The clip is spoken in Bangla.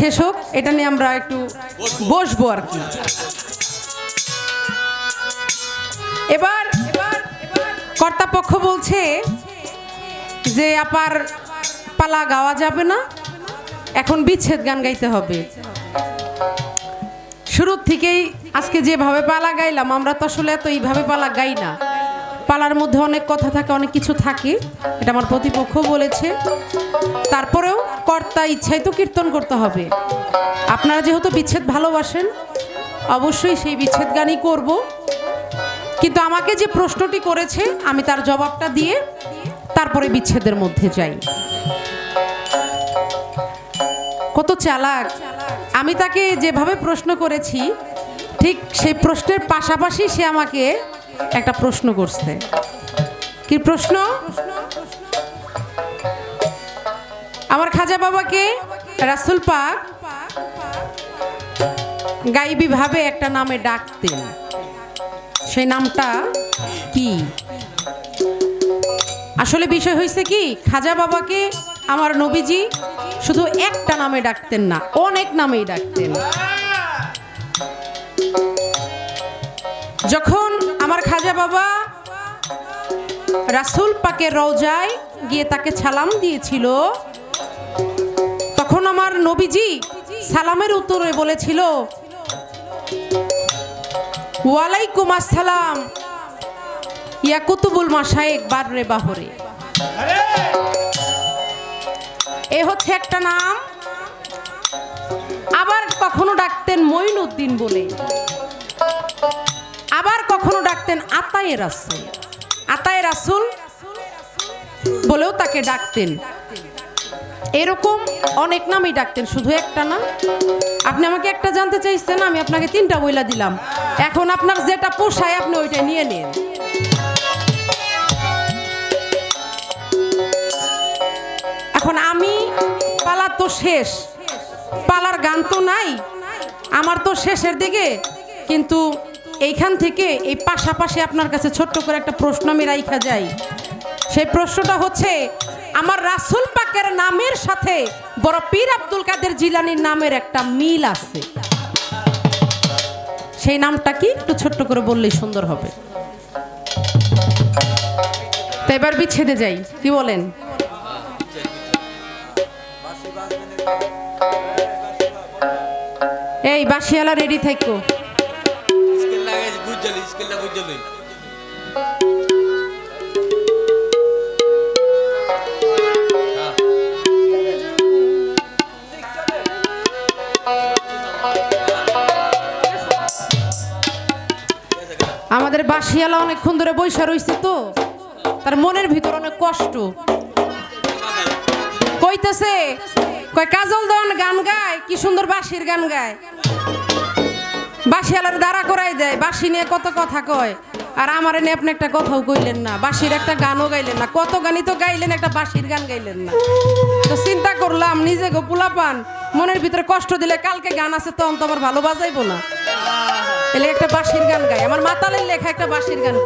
শেষ হোক এটা নিয়ে আমরা একটু বসবো। আর কি। এবার কর্তাপক্ষ বলছে যে আপার পালা গাওয়া যাবে না এখন বিচ্ছেদ গান গাইতে হবে। শুরুর থেকেই আজকে যেভাবে পালা গাইলাম আমরা তো আসলে এত এইভাবে পালা গাই না। পালার মধ্যে অনেক কথা থাকে অনেক কিছু থাকে এটা আমার প্রতিপক্ষ বলেছে। তারপরেও কর্তা ইচ্ছাই তো কীর্তন করতে হবে। আপনারা যেহেতু বিচ্ছেদ ভালোবাসেন, অবশ্যই সেই বিচ্ছেদ গানই করব। কিন্তু আমাকে যে প্রশ্নটি করেছে, আমি তার জবাবটা দিয়ে তারপরে বিচ্ছেদের মধ্যে যাই। কত চালাক। আমি তাকে যেভাবে প্রশ্ন করেছি, ঠিক সেই প্রশ্নের পাশাপাশি সে আমাকে একটা প্রশ্ন করছে। কি প্রশ্ন? আমার খাজা বাবাকে রাসুল পাক গাইবি ভাবে একটা নামে ডাকতেন। সেই নামটা কি? আসলে বিষয় হয়েছে কি, খাজা বাবাকে আমার নবীজি শুধু একটা নামে ডাকতেন না, অনেক নামেই ডাকতেন। যখন আমার খাজা বাবা রাসুল পাকের রওজায় গিয়ে তাকে ছালাম দিয়েছিল তখন আমার নবীজি সালামের উত্তরে বলেছিল, ওয়ালাইকুম আসসালাম, ইয়া কুতুবুল মাসায়েক বাররে বাহরে। এ হচ্ছে একটা নাম। আবার কখনো ডাকতেন মঈনুদ্দিন বলে। আবার কখনো ডাকতেন আতায়ে রাসুল। আতায়ে রাসুল বলেও তাকে ডাকতেন। এরকম অনেক নামই ডাকতেন, শুধু একটা না। আপনি আমাকে একটা জানতে চাইছেন, আমি আপনাকে তিনটা বইলা দিলাম। এখন আপনার যেটা পোষায় আপনি ওইটা নিয়ে নিন। এখন আমি, পালা তো শেষ। পালার গান তো নাই, আমার তো শেষের দিকে। কিন্তু এইখান থেকে এই পাশাপাশি আপনার কাছে ছোট্ট করে একটা প্রশ্ন আমি রাইখা যাই। সেই প্রশ্নটা হচ্ছে আমার রাসুল পাকের নামের সাথে বড় পীর আব্দুল কাদের জিলানির নামের একটা মিল আছে। সেই নামটা কি? একটু ছোট্ট করে বললেই সুন্দর হবে। তো এবার বিচ্ছেদে যাই। কি বলেন? এই বাসিয়ালা রেডি থাকো। আমাদের বাসিয়ালা অনেকক্ষণ ধরে বৈশা রইছে তো। তার মনের ভিতর অনেক কষ্ট। কইতেছে, কয়, কাজল দেওয়ান গান গায়, কি সুন্দর বাঁশির গান গায়। বাসিয়ালার দাঁড়া করাই দেয়, বাঁশি নিয়ে কত কথা কয়। আর আমার এনে আপনি একটা কথাও কইলেন না, বাঁশির একটা গানও গাইলেন না, কত গানই তো গাইলেন, একটা বাঁশির গান গাইলেন না। তো চিন্তা করলাম, নিজে গো পোলা পান মনের ভিতরে কষ্ট দিলে কালকে গান আছে, তখন তো আমার ভালো বাজাইবো না এলে একটা বাঁশির গান গাই আমার মাতালের লেখা একটা বাঁশির গান।